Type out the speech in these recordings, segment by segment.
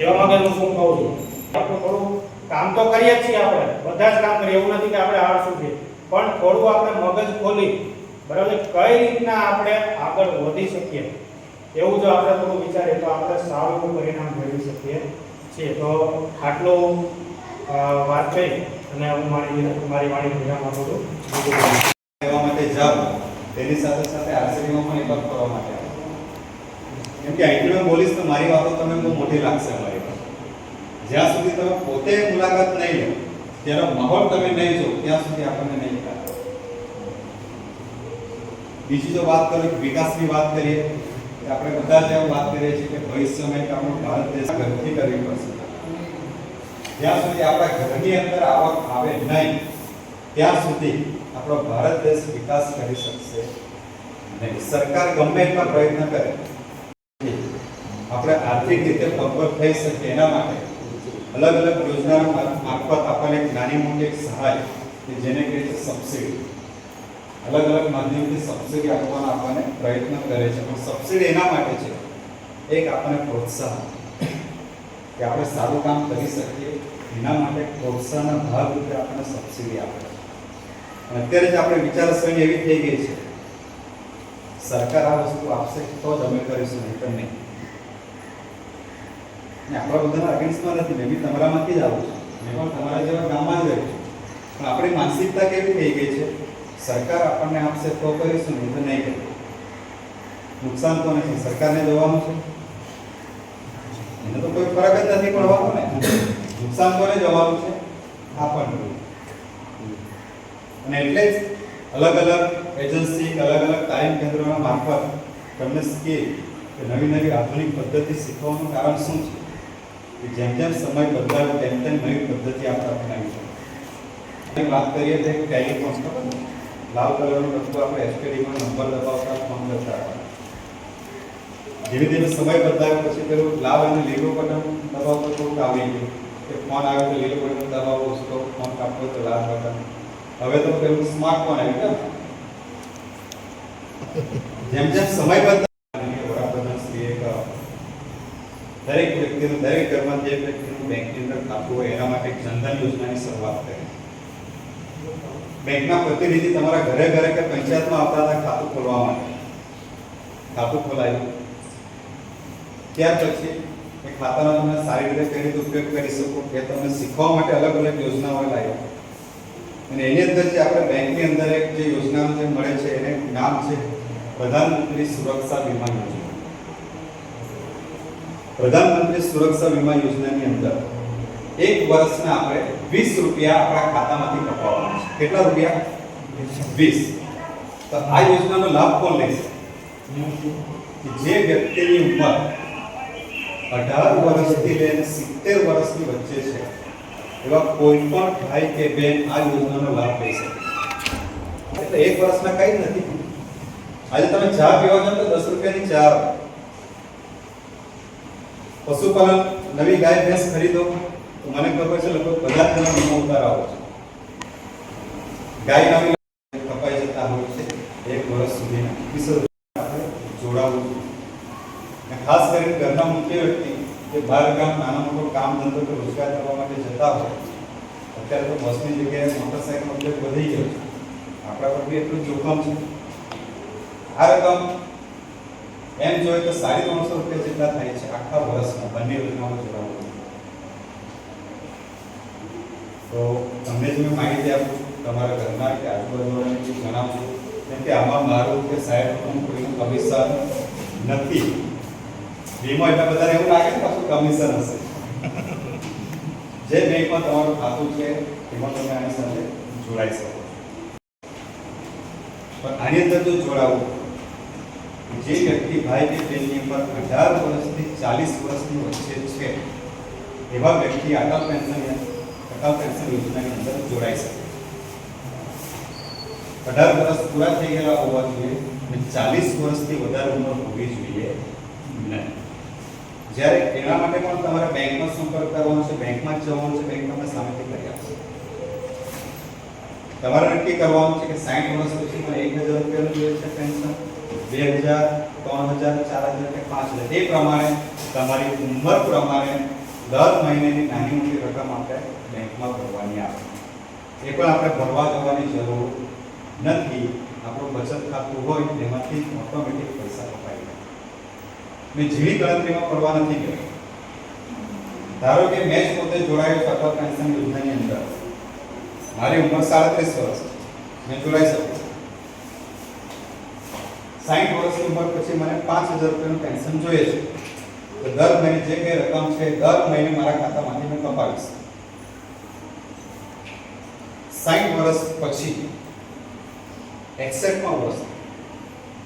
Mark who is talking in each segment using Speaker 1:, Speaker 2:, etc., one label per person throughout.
Speaker 1: જેવા માંગે હું શું કહું છું? આપણે થોડું કામ તો કરીએ જ છીએ આપણે, બધા જ કામ કરીએ, એવું નથી કે આપણે આળસું છીએ પણ થોડું આપણે મગજ ખોલી, બરાબર? કઈ રીતના આપણે આગળ વધી શકીએ? એવું જો આપણે થોડું વિચારીએ, તો આપણે સારું એવું પરિણામ મેળવી શકીએ છીએ. તો આટલું વાત થઈ અને હું મારી મારી વાણી વિરામ આપું છું.
Speaker 2: કહેવા માટે જાઓ તેની સાથે સાથે આરસીબીમાં પણ એક કરવા માટે. કેમ કે આઈટીમાં બોલીશ તો મારી વાતો તમને બહુ મોટી લાગશે અમારી પાસે જ્યાં સુધી તમે પોતે મુલાકાત નહીં લો તેનો માહોલ તમે નહીં જો ત્યાં સુધી આપણને નહીં ખ્યાલ આવે. બીજી જો વાત કરીએ વિકાસની વાત કરીએ કે આપણે બધા જ એમ વાત કરીએ છીએ કે ભવિષ્યમાં એક આપણો ભારત દેશ ઘરથી કરવી પડશે જ્યાં સુધી આપણા ઘરની અંદર આવક આવે નહીં ત્યાં સુધી આપણો ભારત દેશ વિકાસ કરી શકશે નહીં સરકાર ગમે એટલા પ્રયત્ન કરે આપણે આર્થિક રીતે પગભર થઈ શકીએ એના માટે અલગ અલગ યોજનાઓ મારફત આપણને એક નાની મોટી એક સહાય કે જેને કહે છે સબસિડી. અલગ અલગ માધ્યમથી સબસિડી આપવાનો આપણને પ્રયત્ન કરે છે. પણ સબસિડી એના માટે છે એક આપણને પ્રોત્સાહન. કે આપણે સારું કામ કરી શકીએ, એના માટે પ્રોત્સાહનના ભાગરૂપે આપણને સબસિડી આપે છે. અને અત્યારે જ આપણે વિચારસરણી એવી થઈ ગઈ છે. સરકાર આ વસ્તુ આપશે તો જ અમે કરીશું, નહીં તો નહીં. ને આપણા બધાના અગેન્સ્ટમાં નથી, મેં બી તમારામાંથી જ આવું છું. મેં પણ તમારા જેવા ગામમાં જ રહ્યું પણ આપણી માનસિકતા કેવી થઈ ગઈ છે? સરકાર આપણને આપશે તો કરીશું, નહીં તો નહીં કરીશું. નુકસાન તો નથી, સરકારને જવાનું છે. એને તો કોઈ ફરક જ નથી પડવાનો ને. નુકસાન કોને જવાનું છે? આપણને. અને એટલે જ અલગ અલગ એજન્સી અલગ અલગ તાલીમ કેન્દ્રોના મારફત તમને કે નવી નવી આધુનિક પદ્ધતિ શીખવાનું કારણ શું છે? જેમ જેમ સમય બદલાયો તેમ તેમ નવી પદ્ધતિ આપણે અપનાવી છે. વાત કરીએ તો ટેલિફોન, ખબર? લાલ કલરનું ડબ્બું આપણે એસટીડીમાં નંબર દબાવતા ફોન કરતા હતા. ધીરે સમય બદલાયો, પછી પેલું લાલ અને લીલો બટન દબાવતો થોડુંક આવી ગયું. કે ફોન આવે તો લીલો બટન દબાવો તો ફોન કાપતો તો લાલ બટન. હવે તો પેલું સ્માર્ટફોન આવી ગયું. જેમ જેમ સમય બદલાયો વડાપ્રધાન શ્રી એક દરેક વ્યક્તિનું દરેક ઘરમાં જે વ્યક્તિનું બેંકની અંદર ખાતું હોય, એના માટે જનધન યોજનાની શરૂઆત કરી. બેંકના પ્રતિનિધિ તમારા ઘરે ઘરે કે પંચાયતમાં આવતા હતા ખાતું ખોલવા માટે? ખાતું ખોલાયું. ત્યાર પછી એ ખાતાનો તમે સારી રીતે કઈ રીતે ઉપયોગ કરી શકો કે તમને શીખવા માટે અલગ અલગ યોજનાઓ લાવી. અને એની અંદર જે આપણે બેંકની અંદર એક જે યોજનાઓ જે મળે છે, એને નામ છે પ્રધાનમંત્રી સુરક્ષા વીમા યોજના. પ્રધાનમંત્રી સુરક્ષા વીમા યોજનાની અંદર એક વર્ષના આપણે વીસ રૂપિયા આપણા ખાતામાંથી કપાવવાના છે. કેટલા રૂપિયા? વીસ. તો આ યોજનાનો લાભ કોણ લેશે જે વ્યક્તિની ઉંમર અઢાર વર્ષથી લઈને સિત્તેર વર્ષની વચ્ચે છે, એવા કોઈ પણ ભાઈ કે બેન આ યોજનાનો લાભ લઈ શકે. એટલે એક વર્ષના કંઈ નથી. આજે તમે ચા પીવા જાઓ તો દસ રૂપિયાની ચા. પશુપાલન નવી ગાય, ભેંસ ખરીદો, તો મને ખબર છે લગભગ બધા જ જણા વીમો ઉતારાવો છે. ગાય નવી કપાઈ જતા હોય છે એક વર્ષ સુધીના. કિસ્સો આપણે જોડાવવું અને ખાસ કરીને ઘરના મુખ્ય વ્યક્તિ જે બહાર ગામ નાનો મોટો કામ ધંધો કે રોજગાર કરવા માટે જતા હોય, અત્યારે તો બસની જગ્યાએ મોટરસાઇકલ ઉપયોગ વધી ગયો છે. આપણા પર બી એટલું જોખમ છે. આ રકમ એમ જોઈએ તો સાડી ત્રણસો રૂપિયા જેટલા થાય છે આખા વર્ષમાં, બંને યોજનાઓ જોડાવું તો તમને જ મેં માહિતી આપું તમારા ઘરના કે આજુબાજુવાળાને બી જણાવજો. કેમ કે આમાં મારું કે સાહેબનું કોઈનું કમિશન નથી. વીમો એટલે બધાને એવું લાગે ને પાછું કમિશન હશે. જે બેંકમાં તમારું ખાતું છે, એમાં તમે આની સાથે જોડાઈ શકો પણ આની અંદર જો જોડાવું જે વ્યક્તિ ભાઈ કે બહેનની ઉંમર અઢાર વર્ષથી ચાલીસ વર્ષની વચ્ચે છે, એવા વ્યક્તિ અટલ પેન્શન અટલ પેન્શન યોજનાની અંદર જોડાઈ શકે. અઢાર વર્ષ પૂરા થઈ ગયેલા હોવા જોઈએ અને ચાલીસ વર્ષથી વધારે ઉંમર હોવી જોઈએ નહીં. જ્યારે એના માટે પણ તમારે બેંકનો સંપર્ક કરવાનો છે, બેંકમાં જ જવાનું છે, બેંક તમને સામેથી કરી આપશે. તમારે નક્કી કરવાનું છે કે સાઠ વર્ષ પછી મને એક હજાર રૂપિયાનું જોઈએ છે પેન્શન? બે હજાર, ત્રણ હજાર, ચાર હજાર કે પાંચ હજાર. એ પ્રમાણે તમારી ઉંમર પ્રમાણે દર મહિનેની નાની મોટી રકમ આપણે બેંકમાં ભરવાની આવે એ પણ આપણે ભરવા જવાની જરૂર નથી. આપણું બચત ખાતું હોય તેમાંથી ઓટોમેટિક પૈસા કપાઈ જાય. મેં જેવી ગણતરીમાં કરવા નથી ગયો. ધારો કે મેં પોતે જોડાયો છું અટલ પેન્શન યોજનાની અંદર. મારી ઉંમર સાડત્રીસ વર્ષ. મેં જોડાઈ શકું. સાઠ વર્ષની ઉંમર પછી મને પાંચ હજાર રૂપિયાનું પેન્શન જોઈએ છે. તો દર મહિને જે કંઈ રકમ છે દર મહિને મારા ખાતામાંથી મેં કપાવીશ. સાઠ વર્ષ પછી, એકસઠમાં વર્ષ,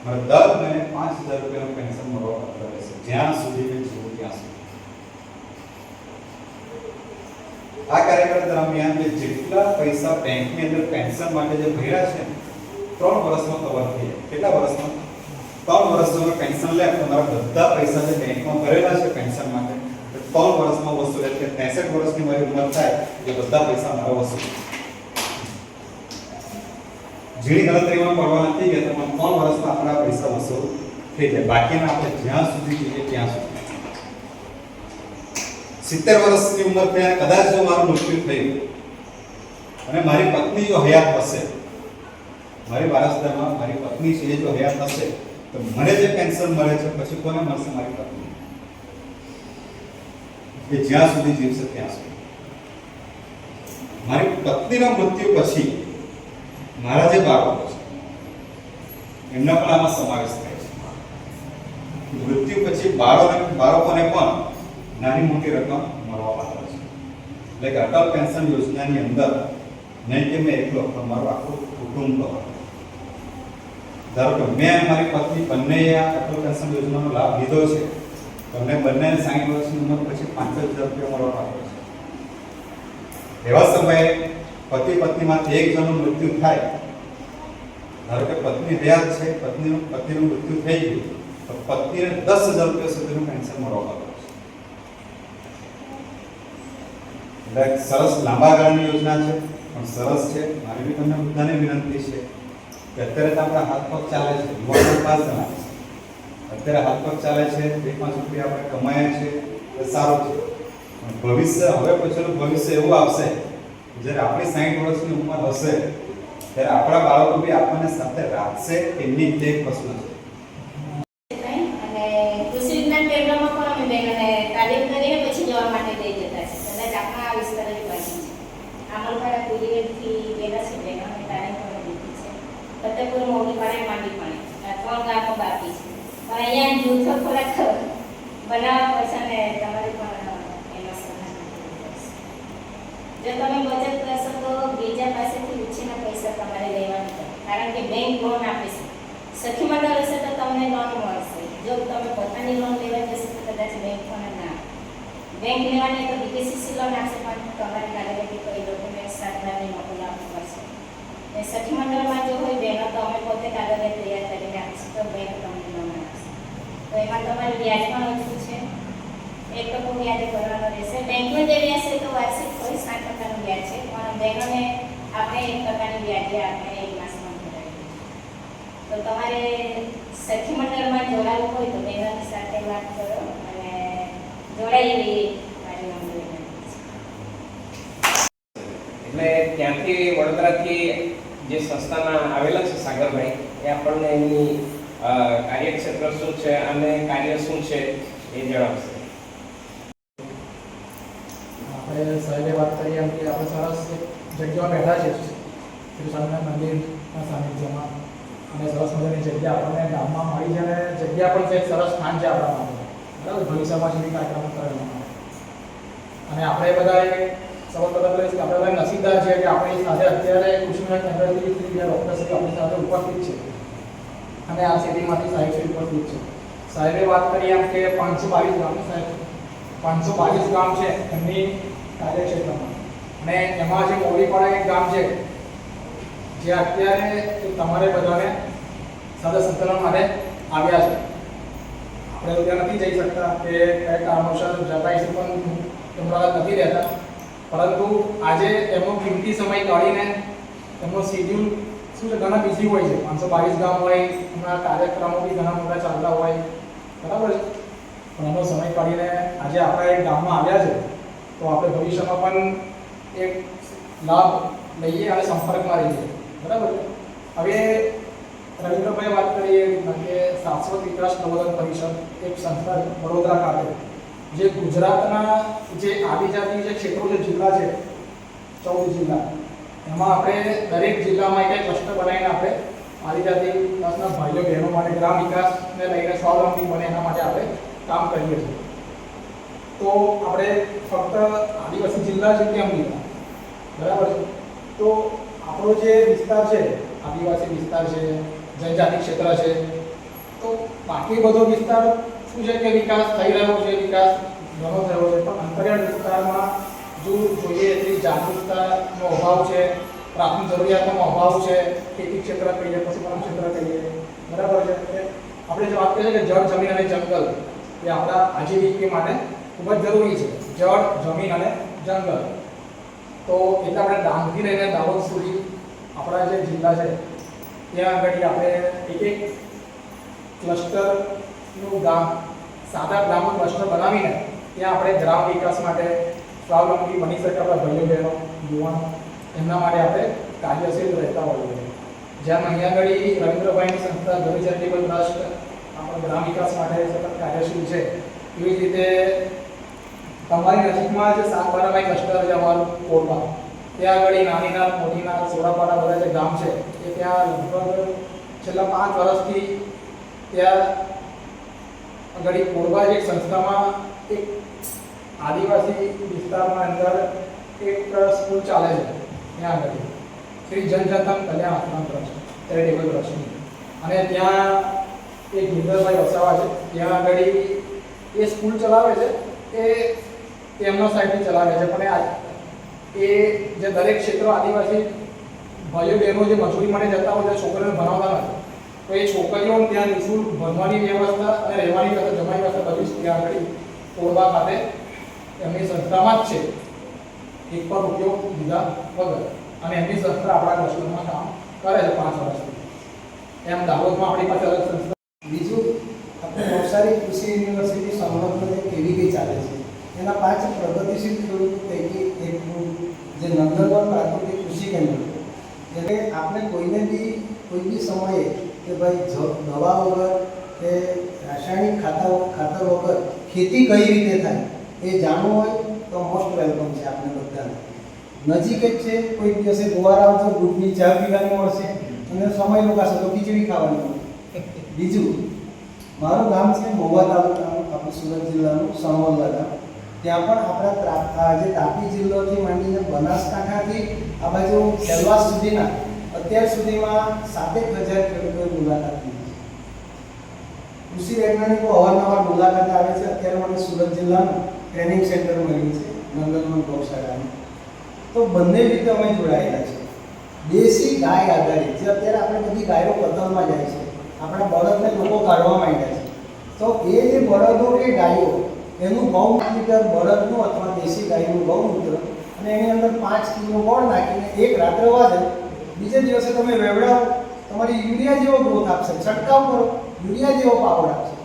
Speaker 2: મારે દર મહિને પાંચ હજાર રૂપિયાનું પેન્શન મળવા પાત્ર રહેશે. જ્યાં સુધી મેં જીવું ત્યાં સુધી. આ કાર્યક્રમ દરમિયાન જે જેટલા પૈસા બેંકની અંદર પેન્શન માટે જે ભર્યા છે, ત્રણ વર્ષમાં કવર થઈ જાય કેટલા વર્ષમાં? ત્રણ વર્ષમાં તમે પેન્શન લે તો તમારા બધા પૈસા જે બેંકમાં ભરેલા છે પેન્શન માટે તો ત્રણ વર્ષમાં વસૂલ એટલે ત્રેસઠ વર્ષની મારી ઉંમર થાય એ બધા પૈસા મારા વસૂલ જેની ગણતરીમાં પડવા નથી કે તમે ત્રણ વર્ષમાં આપણા પૈસા વસૂલ થઈ જાય બાકીના આપણે જ્યાં સુધી જોઈએ ત્યાં સુધી સિત્તેર વર્ષની ઉંમર થયા કદાચ જો મારું મૃત્યુ થયું અને મારી પત્ની જો હયાત હશે મારી વારસદારમાં મારી પત્ની છે એ જો હયાત હશે તો મને જે પેન્શન મળે છે, પછી કોને મળશે મારી પત્ની? કે જ્યાં સુધી જીવશે ત્યાં સુધી. મારી પત્નીના મૃત્યુ પછી મારા જે બાળકો છે, એમના પણ આમાં સમાવેશ થાય છે. મૃત્યુ પછી બાળકોને બાળકોને પણ નાની મોટી રકમ મળવા પાત્ર છે. એટલે કે અટલ પેન્શન યોજનાની અંદર નહીં કે મેં એકલો, પણ મારું આખું કુટુંબ ધારો કે મેં મારી પત્ની બંનેએ આ અટલ પેન્શન યોજનાનો લાભ લીધો છે તમને બંને સાઠ વર્ષની ઉંમર પછી પાંચ હજાર રૂપિયા મળવા પાત્ર છે. એવા સમયે પતિ પત્નીમાંથી એક જણનું મૃત્યુ થાય, ધારો કે પત્ની હયાત છે પત્નીનું પતિનું મૃત્યુ થઈ ગયું, તો પત્નીને દસ હજાર રૂપિયા સુધીનું પેન્શન મળવા પાત્ર છે. એટલે સરસ લાંબા ગાળાની યોજના છે, પણ સરસ છે. મારી બી તમને બધાને વિનંતી છે કે અત્યારે તો આપણા હાથ પગ ચાલે છે યુવાનો ઉપાસના અત્યારે હાથ પગ ચાલે છે, બે પાંચ રૂપિયા આપણે કમાયા છે એ સારું છે. ભવિષ્ય, હવે પછીનું ભવિષ્ય એવું આવશે, જ્યારે આપણી સાઠ વર્ષની ઉંમર હશે, ત્યારે આપણા બાળકો બી આપણને સાથે રાખશે, એમની તે એક પ્રશ્ન છે
Speaker 3: અને કૃષિ વિજ્ઞાન કેન્દ્રમાં પણ અમે બહેનોને તાલીમ કરીને પછી જવા માટે લઈ જતા છે કદાચ આપણા આ વિસ્તાર જ બાકી છે આમલપાડા કુલીવેલથી ગયેલા છે બહેનોને તાલીમ પણ લીધી છે ફતેપુર મોગીપાડા માંડીપાણી આ ત્રણ ગામો બાકી છે પણ અહીંયા જૂથો ખોરાક બનાવવા પડશે અને તમારે પણ પડશે. જો તમે બચત કરશો તો બીજા પાસેથી ઉછીના પૈસા તમારે લેવા નહીં કારણ કે બેંક લોન આપે છે. સખી મંડળ હશે તો તમને લોન મળશે. જો તમે પોતાની લોન લેવા જશો તો કદાચ બેંક પણ ના. બેંક લેવાની તો બીકેસીસી લોન આપશે, પણ તમારે કાર્યવાહી કોઈ ડોક્યુમેન્ટ મોકલી આપવું પડશે. ને સખી મંડળમાં જો હોય બહેનો તો અમે પોતે કાગળિયા તૈયાર કરીને આપીશું, તો બેંક તમને લોન આપશે. તો એમાં તમારે વ્યાજ પણ ઓછું છે. એક ટકો વ્યાજે ભરવાનો રહેશે. બેંકનું જે વ્યાજ છે તો વાર્ષિક હોય, સાત ટકાનું વ્યાજ છે. પણ બહેનોને આપણે એક ટકાની વ્યાજે આપણે એક માસમાં ભરાવીએ તો તમારે સખી મંડળમાં જોડાવું હોય તો બહેનોની સાથે વાત કરો અને જોડાઈ છે.
Speaker 4: એટલે ત્યાંથી વડોદરાથી જે સંસ્થામાં આવેલા છે સાગરભાઈ, એ આપણને એમની કાર્યક્ષેત્ર શું છે અને કાર્ય શું છે? એ જણાવશે.
Speaker 5: આપણે સાહેબે વાત કરી એમ કે આપણે સરસ જગ્યાઓ બેઠા છે શ્રી સ્વામિનારાયણ મંદિરના સાનિધ્યમાં. અને સરસ મજાની જગ્યા આપણને ગામમાં મળી છે અને જગ્યા પણ છે એક સરસ સ્થાન છે આપણા માટે. બરાબર? ભવિષ્યમાં જેવી કાર્યક્રમ કરેલા અને આપણે બધાએ સૌ પ્રથમ કરીશ કે આપણે બધા નસીબદાર છે કે આપણી સાથે અત્યારે કૃષ્ણ કેન્દ્રથી ડૉક્ટર શ્રી આપણી સાથે ઉપસ્થિત છે. અને આ સિટીમાંથી સાહેબ શ્રી ઉપસ્થિત છે. સાહેબે વાત કરી એમ કે પાંચસો બાવીસ ગામ સાહેબ. પાંચસો બાવીસ ગામ છે એમની કાર્યક્ષેત્રમાં. અને એમાં જે મોડીપાડા એક ગામ છે, જે અત્યારે તમારે બધાને સાથે સંકલન માટે આવ્યા છે. આપણે ત્યાં નથી જઈ શકતા કે કઈ કારણોસર જતા છે પણ તમારા નથી રહેતા. પરંતુ આજે એમનો કિંમતી સમય કાઢીને એમનો શેડ્યુલ શું છે? ઘણા બિઝી હોય છે. પાંચસો બાવીસ ગામ હોય, એમના કાર્યક્રમો બી ઘણા મોટા ચાલતા હોય. બરાબર છે? પણ એનો સમય કાઢીને આજે આપણા એક ગામમાં આવ્યા છે, તો આપણે ભવિષ્યમાં પણ એક લાભ લઈએ અને સંપર્કમાં રહીએ. બરાબર હવે રવિન્દ્રભાઈ વાત કરીએ કે શાશ્વત વિકાસ પ્રબોધન પરિષદ એક સંસ્થા વડોદરા ખાતે. જે ગુજરાતના જે આદિજાતિ જે ક્ષેત્રો જે જિલ્લા છે, ચૌદ જિલ્લા, એમાં આપણે દરેક જિલ્લામાં એક ક્લસ્ટર બનાવીને આપણે આદિજાતિ વિકાસના ભાઈઓ, બહેનો માટે ગ્રામ વિકાસને લઈને સ્વાવલંબી બને એના માટે આપણે કામ કરીએ છીએ. તો આપણે ફક્ત આદિવાસી જિલ્લા છે કેમ નહીં બરાબર છે? તો આપણો જે વિસ્તાર છે, આદિવાસી વિસ્તાર છે, જનજાતિ ક્ષેત્ર છે, તો બાકી બધો વિસ્તાર શું છે કે વિકાસ થઈ રહ્યો છે, વિકાસ ઘણો થયો છે. પણ અંતરિયાળ વિસ્તારમાં જો જોઈએ એટલી જાગૃતતાનો અભાવ છે પ્રાથમિક જરૂરિયાતનો અભાવ છે ખેતી ક્ષેત્ર કહીએ પશુપાલન ક્ષેત્ર કહીએ બરાબર છે એટલે આપણે જે વાત કરીએ કે જળ જમીન અને જંગલ એ આપણા આજીવિકા માટે ખૂબ જ જરૂરી છે જળ જમીન અને જંગલ તો એટલે આપણે ડાંગથી લઈને દાહોદ સુધી આપણા જે જિલ્લા છે ત્યાં આગળ આપણે એક એક ક્લસ્ટરનું ગામ સાદા ગામનું ક્લસ્ટર બનાવીને ત્યાં આપણે ગ્રામ વિકાસ માટે સ્વાવલંબી બની શકે આપણા ભાઈઓ બહેનો યુવાનો એમના માટે આપણે કાર્યશીલ રહેતા હોઈએ જેમ અહીંયા આગળ રવિન્દ્રભાઈની સંસ્થા ગરી ચેરિટેબલ ટ્રસ્ટ, આપણા ગ્રામ વિકાસ માટે સતત કાર્યશીલ છે. એવી જ રીતે તમારી નજીકમાં જે સાતબારાભાઈ ક્લસ્ટર છે અમારું કોરબા ત્યાં આગળ નાનીનાથ, મોટીનાથ, સોરાપાડા બધા જે ગામ છે, એ ત્યાં લગભગ છેલ્લા પાંચ વર્ષથી ત્યાં આગળ કોરબા એક સંસ્થામાં એક આદિવાસી વિસ્તારમાં અંદર એક સ્કૂલ ચાલે છે. ત્યાં આગળ શ્રી જનજાતમ કલ્યાણ આશ્રમ ટ્રસ્ટ ચેરિટેબલ ટ્રસ્ટની અને ત્યાં એક ગિરધરભાઈ વસાવા છે. ત્યાં આગળ એ સ્કૂલ ચલાવે છે. એ તેમના સાઈડથી ચલાવે છે. પણ એ જે દરેક ક્ષેત્રો આદિવાસી ભાઈઓ બહેનો જે મજૂરી માટે જતા હોય છે, છોકરીઓને ભણાવતા નથી. તો એ છોકરીઓને ત્યાં નિઃશુલ્ક ભણવાની વ્યવસ્થા અને રહેવાની વ્યવસ્થા, જમવાની વ્યવસ્થા બધી જ ત્યાં આગળ કોરબા ખાતે એમની સંસ્થામાં જ છે. એક પણ ઉપયોગ લીધા વગર. અને એમની સંસ્થા આપણા ક્લસ્ટરમાં કામ કરે છે પાંચ વર્ષથી. એમ દાહોદમાં આપણી પાસે અલગ સંસ્થા.
Speaker 6: બીજું, આપણે નવસારી કૃષિ યુનિવર્સિટી સંલગ્ન કેવી રીતે ચાલે છે? એના પાંચ પ્રગતિશીલ ખેડૂતો પૈકી એક જે નંદનવન પ્રાકૃતિક કૃષિ કેન્દ્ર. એટલે આપણે કોઈને બી, કોઈ બી સમયે કે ભાઈ દવા વગર કે રાસાયણિક ખાતર ખાતર વગર ખેતી કઈ રીતે થાય, એ જાણવું હોય તો મોસ્ટ વેલકમ છે આપણે બધાને નજીક જ છે, કોઈ દિવસે ગોવાર આવતો દૂધની ચા પીવાની મળશે અને સમય રોકાશે તો ખીચડી ખાવાની બીજું, મારું ગામ છે મહુવા તાલુકાનું, આપણું સુરત જિલ્લાનું સણવલ્લા ગામ ત્યાં પણ આપણા આજે તાપી જિલ્લોથી માંડીને બનાસકાંઠાથી આ બાજુ સેલવાસ સુધીના, અત્યાર સુધીમાં સાતેક હજાર ખેડૂતોએ મુલાકાત લીધી છે. કૃષિ વૈજ્ઞાનિકો અવારનવાર મુલાકાત આવે છે. અત્યારે મને સુરત જિલ્લાનું ટ્રેનિંગ સેન્ટર મળ્યું છે. નંદનવન ગૌશાળાનું. તો બંને રીતે અમે જોડાયેલા છે દેશી ગાય આધારિત, જે અત્યારે આપણે બધી ગાયો પતનમાં જાય છે. આપણા બળદને લોકો કાઢવા માંડ્યા છે. તો એ જે બળદો કે ગાયો, એનું ગૌ લીટર બળદનું અથવા દેશી ગાયનું ગૌમૂત્ર અને એની અંદર પાંચ કિલો ગોળ નાખીને એક રાત્રે વાજે, બીજે દિવસે તમે વેવડાવો, તમારી યુરિયા જેવો ગ્રોથ આપશે. છંટકાવ કરો, યુરિયા જેવો પાવર આપશે.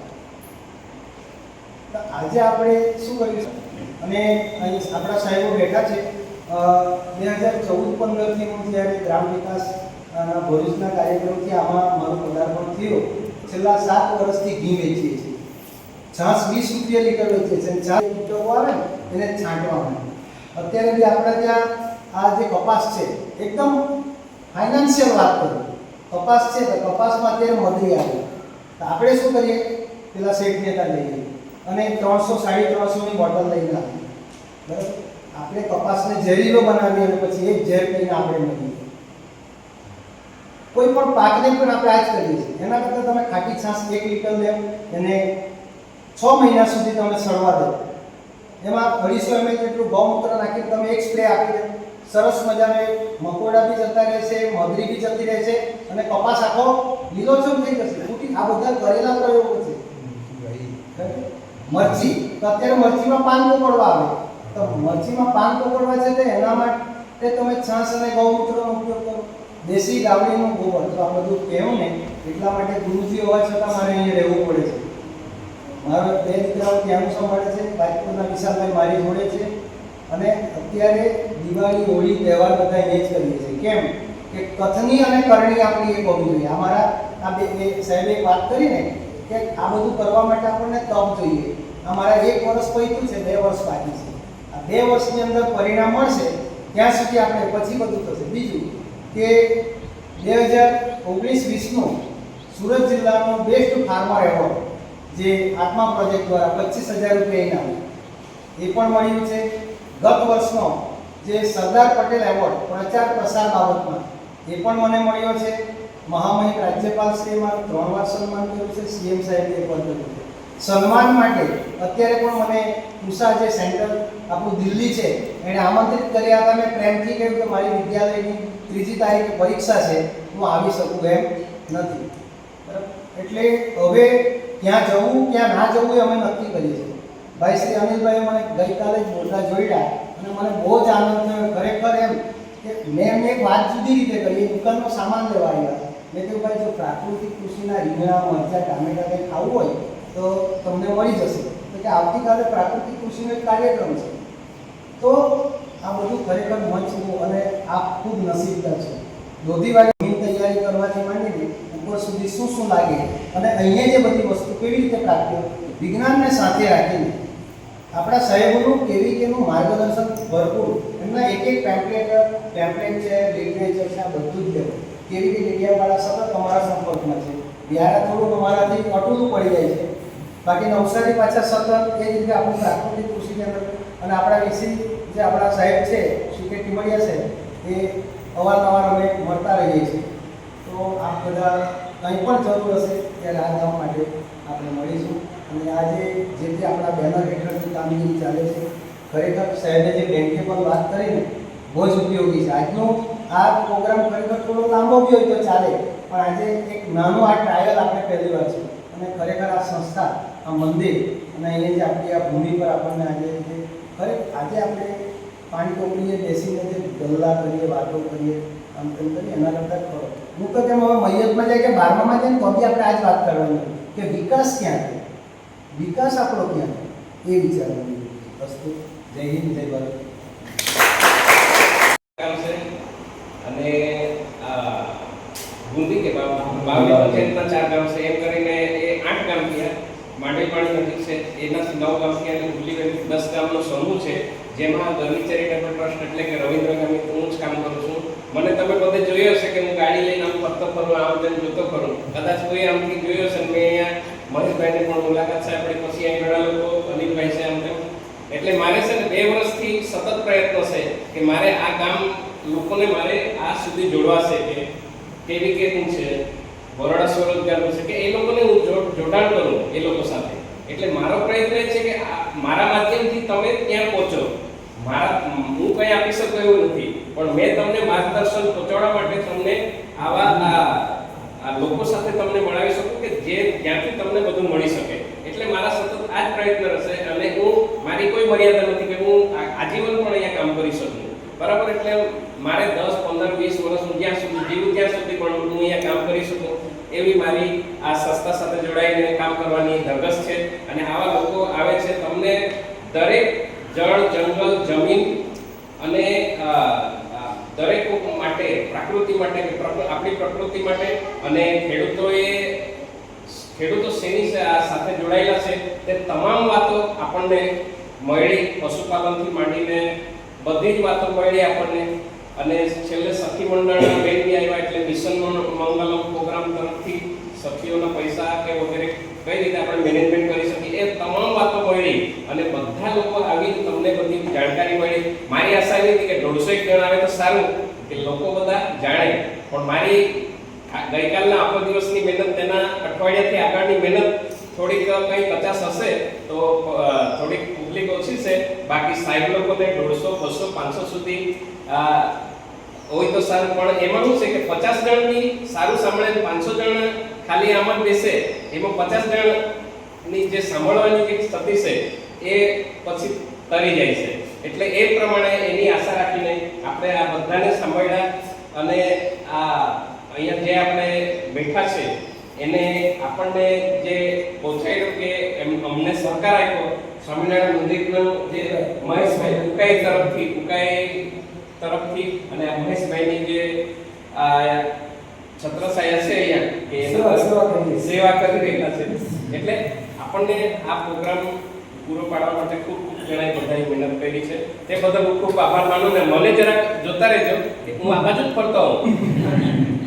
Speaker 6: આજે આપણે શું કરીશું અને અહીં આપણા સાહેબો બેઠા છે. બે હજાર ચૌદ પંદરથી હું જ્યારે ગ્રામ વિકાસ ભરૂચના કાર્યક્રમથી આમાં મારો પદાર્પણ થયું, છેલ્લા સાત વર્ષથી ઘી વેચીએ છીએ. છાસ વીસ રૂપિયા લીટર વેચીએ છીએ છાસ લીટર આવે એને છાંટવાનું અત્યારે બી આપણે ત્યાં આ જે કપાસ છે, એકદમ ફાઇનાન્શિયલ વાત કરું. કપાસ છે તો કપાસમાં અત્યારે મધરી આવે. તો આપણે શું કરીએ? પેલા શેઠ ત્યાં લઈએ. અને ત્રણસો સાડી ત્રણસોની બોટલ લઈને આવીએ બરાબર? આપણે કપાસને ઝેરીલો બનાવીએ અને પછી એક ઝેર કરીને આપણે મળીએ કોઈ પણ પાકને પણ આપણે આ જ કરીએ છીએ. એના કરતાં તમે ખાટી છાશ એક લીટર લેવ એને છ મહિના સુધી તમે સળવા દો. એમાં અઢીસો એમએલ જેટલું ગૌમૂત્ર નાખીને તમે એક સ્પ્રે આપી દો. સરસ મજાને મકોડા બી જતા રહેશે મગરી બી જતી રહેશે અને કપાસ આખો લીલોછમ થઈ જશે. આ બધા કરેલા પ્રયોગો છે. મરચી? તો અત્યારે મરચીમાં પાન પકડવા આવે. તો મરચીમાં પાન પકડવા છે તો એના માટે તમે છાશ અને ગૌમૂત્રનો ઉપયોગ કરો. દેશી ગાવડીનું ગોબર, તો આ બધું કહેવું ને, એટલા માટે ગુરુજી હોવા છતાં મારે અહીંયા રહેવું પડે છે. મારો બે દીકરાઓ ત્યાંનું સંભાળે છે રાજકોટના વિશાલભાઈ મારી જોડે છે. અને અત્યારે દિવાળી, હોળી, તહેવાર બધા એ જ કરીએ છીએ. કેમ કે કથની અને કરણી આપણી એ બહુ જોઈએ. અમારા આ બે સાહેબે વાત કરી ને કે આ બધું કરવા માટે આપણને તપ જોઈએ. અમારા એક વર્ષ પૈતું છે, બે વર્ષ બાકી છે. આ બે વર્ષની અંદર પરિણામ મળશે, ત્યાં સુધી આપણે પછી બધું થશે. બીજું કે બે હજાર ઓગણીસ વીસનું સુરત જિલ્લાનો બેસ્ટ ફાર્મર એવોર્ડ જે આત્મા પ્રોજેક્ટ દ્વારા પચીસ હજાર રૂપિયા ઇનામ એ પણ મળ્યું છે. ગત વર્ષનો જે સરદાર પટેલ એવોર્ડ પ્રચાર પ્રસાર બાબતમાં, એ પણ મને મળ્યો છે. મહામહિમ રાજ્યપાલ શ્રીએ મારું ત્રણ વાર સન્માન કર્યું છે. સીએમ સાહેબે પણ કર્યું છે. સન્માન માટે અત્યારે પણ મને ઉષા જે સેન્ટર આપણું દિલ્હી છે એણે આમંત્રિત કર્યા હતા. મેં પ્રેમથી કહ્યું કે મારી વિદ્યાલયની ત્રીજી તારીખે પરીક્ષા છે. હું આવી શકું એમ નથી. એટલે હવે ક્યાં જવું, ક્યાં ના જવું એ અમે નક્કી કરીએ છીએ. ભાઈ શ્રી અનિલભાઈ મને ગઈકાલે જ બોલતા જોયા અને મને બહુ જ આનંદ થયો. ખરેખર એમ કે મેં એમને એક વાત જુદી રીતે કરી દુકાનનો સામાન લેવા આવ્યા મેં કહ્યું ભાઈ, જો પ્રાકૃતિક કૃષિના રીંગણા મરચાં ટામેટા કંઈ ખાવું હોય, તો તમને મળી જશે. તો કે આવતીકાલે પ્રાકૃતિક કૃષિનો એક કાર્યક્રમ છે. તો આ બધું ખરેખર મંચવું અને આ ખૂબ નસીબદાર છે. દોધીવાળી જમીન તૈયારી કરવાથી માંડીને ઉપર સુધી શું શું લાગે અને અહીંયા જે બધી વસ્તુ કેવી રીતે પ્રાપ્ત વિજ્ઞાનને સાથે રાખીને આપણા સાહેબોનું કેવી કેનું માર્ગદર્શન ભરપૂર એમના એક એક પેમ્પલેટ પેમ્પલેટ છે લિટરેચર છે, આ બધું જ લેવું. કેવી કે મીડિયાવાળા સતત અમારા સંપર્કમાં છે? ત્યારે થોડુંક અમારાથી અટૂલું પડી જાય છે. બાકી નવસારી પાછા સતત એ રીતે આપણું પ્રાકૃતિક કૃષિ કેન્દ્ર અને આપણા વિસી જે આપણા સાહેબ છે શ્રી કે ટીમડિયા છે એ અવારનવાર અમે મળતા રહીએ છીએ. તો આપ બધા કંઈ પણ જરૂર હશે ત્યારે આ ગામ માટે આપણે મળીશું. અને આજે જે તે આપણા બેનર હેઠળની કામગીરી ચાલે છે, ખરેખર સાહેબે જે બેંકેબલ વાત કરીને બહુ જ ઉપયોગી છે. આજનો આ પ્રોગ્રામ ખરેખર થોડો લાંબો બી હોય તો ચાલે, પણ આજે એક નાનો આ ટ્રાયલ આપણે પહેલી વાર છે. અને ખરેખર આ સંસ્થા, આ મંદિર અને અહીંયા જે આપણી આ ભૂમિ પર આપણને આજે જે ખરે, આજે આપણે પાણી ટોપલીએ બેસીને જે ગલ્લા કરીએ, વાતો કરીએ, આમ તેમ કરીએ, એના કરતાં ખરો. હું તો કેમ હવે મૈયતમાં જાય કે બારમામાં જાય ને તો બી આપણે આ જ વાત કરવાની. કે વિકાસ ક્યાં છે વિકાસ આપણો ક્યાં છે એ વિચારવાનું વસ્તુ. જય હિન્દ, જય ભારત
Speaker 4: કામ છે અને આ ગુંદી કે બાવ- બાવલી પંચાયતના ચાર ગામ છે. એમ કરીને એ આઠ ગામ થયા. માંડવીપાણી નજીક છે. એનાથી નવ ગામ થયા અને ગુલીબેન દસ ગામનો સમૂહ છે. જેમાં ગરવી ચેરિટેબલ ટ્રસ્ટ એટલે કે રવિન્દ્ર ગામી હું જ કામ કરું છું. મને તમે બધે જોયો હશે કે હું ગાડી લઈને આમ ફરતો ફરું આમ તેમ જોતો ફરું. કદાચ કોઈ આમથી જોયો હશે મેં અહીંયા મહેશભાઈને પણ મુલાકાત છે. આપણે પછી અહીં ઘણા લોકો અનિલભાઈ છે આમ એટલે મારે છે ને બે વર્ષથી સતત પ્રયત્ન છે કે મારે આ ગામ લોકોને મારે આ સુધી જોડવા છે કે કેવી કેવું છે, બરોડા સ્વરોજગારનું છે કે એ લોકોને હું જોડાણ કરું એ લોકો સાથે. એટલે મારો પ્રયત્ન એ છે કે મારા માધ્યમથી તમે ત્યાં પહોંચો. મારા, હું કંઈ આપી શકું એવું નથી, પણ મેં તમને માર્ગદર્શન પહોંચાડવા માટે તમને આવા, આ લોકો સાથે તમને મળાવી શકું કે જે જ્યાંથી તમને બધું મળી શકે. એટલે મારા સતત આ જ પ્રયત્ન રહેશે અને હું, મારી કોઈ મર્યાદા નથી કે હું આજીવન પણ અહીંયા કામ કરી શકું. બરાબર, એટલે મારે દસ, પંદર, વીસ વર્ષ હું જ્યાં સુધી જીવું, ત્યાં સુધી પણ હું અહીંયા કામ કરી શકું. એવી મારી આ સંસ્થા સાથે જોડાઈને કામ કરવાની ધગસ છે. અને આવા લોકો આવે છે, તમને દરેક જળ, જંગલ, જમીન અને દરેક માટે, પ્રકૃતિ માટે આપણી પ્રકૃતિ માટે અને ખેડૂતોએ, ખેડૂતો શેની છે આ સાથે જોડાયેલા છે, તે તમામ વાતો આપણને મળી પશુપાલનથી માંડીને બધી જ વાતો મળી આપણને. અને છેલ્લે સખી મંડળના બેન બી આવ્યા એટલે મિશન મંગલમ પ્રોગ્રામ તરફથી સખીઓના પૈસા કે વગેરે કઈ રીતે આપણે મેનેજમેન્ટ કરી શકીએ એ તમામ વાતો મળી. અને બધા લોકો આવી તમને બધી જાણકારી મળી. મારી આશા એવી હતી કે દોઢસો એક જણ આવે તો સારું, કે લોકો બધા જાણે. પણ મારી ગઈકાલના આખો દિવસની મહેનત તેના અઠવાડિયાથી આગળની મહેનત થોડીક કંઈ પચાસ હશે તો થોડીક પબ્લિક ઓછી છે. બાકી સાહેબ લોકોને દોઢસો, બસો, પાંચસો સુધી હોય તો સારું. પણ એમાં શું છે કે પચાસ જણની સારું સાંભળે પાંચસો જણ ખાલી આમ બેસે. એમાં પચાસ જણની જે સાંભળવાની જે સ્થિતિ છે, એ પછી તરી જાય છે. એટલે એ પ્રમાણે એની આશા રાખીને આપણે આ બધાને સાંભળ્યા અને આ અહીંયા જે આપણે બેઠા છે, એને આપણને જે પહોંચાડ્યું કે એમ અમને સહકાર આપ્યો સ્વામિનારાયણ મંદિરનો જે મહેશભાઈ ઉકાઈ તરફથી ઉકાઈ તરફથી અને મહેશભાઈની જે આ છત્રછાયા છે અહીંયા કે
Speaker 6: સેવા- કરી.
Speaker 4: રહેલા છે. એટલે આપણને આ પ્રોગ્રામ પૂરો પાડવા માટે ખૂબ ખૂબ જણાય બધાએ મહેનત કરી છે. તે બદલ હું ખૂબ આભાર માનું ને મને જરાક જોતા રહેજો કે હું આ બાજુ જ ફરતો હોઉં.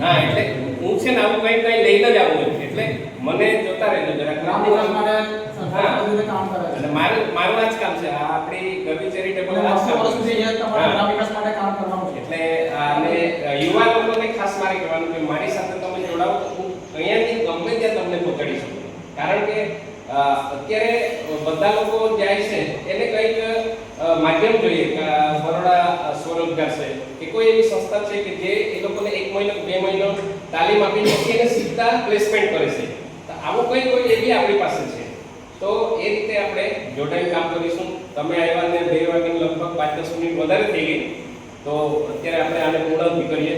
Speaker 4: હા એટલે હું છે ને આવું કંઈ કંઈ લઈને જ આવું છું. એટલે મને જોતા રહેજો જરાક. અને મારું મારું આ જ કામ છે. આ આપણી ગરવી ચેરિટેબલ આ જ કામ છે.
Speaker 5: કરવાનું
Speaker 4: એટલે અને યુવા લોકોને ખાસ મારે કહેવાનું કે મારી સાથે તમે જોડાઓ. તો હું અહીંયાથી ગમે ત્યાં તમને પહોંચાડી શકું. કારણ કે અત્યારે બધા લોકો જાય છે એને કંઈક માધ્યમ જોઈએ બરોડા સ્વરોજગાર છે. કે કોઈ એવી સંસ્થા છે કે જે એ લોકોને એક મહિનો બે મહિનો તાલીમ આપીને પછી એને સીધા પ્લેસમેન્ટ કરે છે. તો આવું કંઈ કોઈ એવી આપણી પાસે છે. તો એ રીતે આપણે જોડાઈને કામ કરીશું. તમે આવ્યા ને બે વાગે લગભગ પાંચ દસ મિનિટ વધારે થઈ ગઈ. તો અત્યારે આપણે આને પૂર્ણ કરીએ.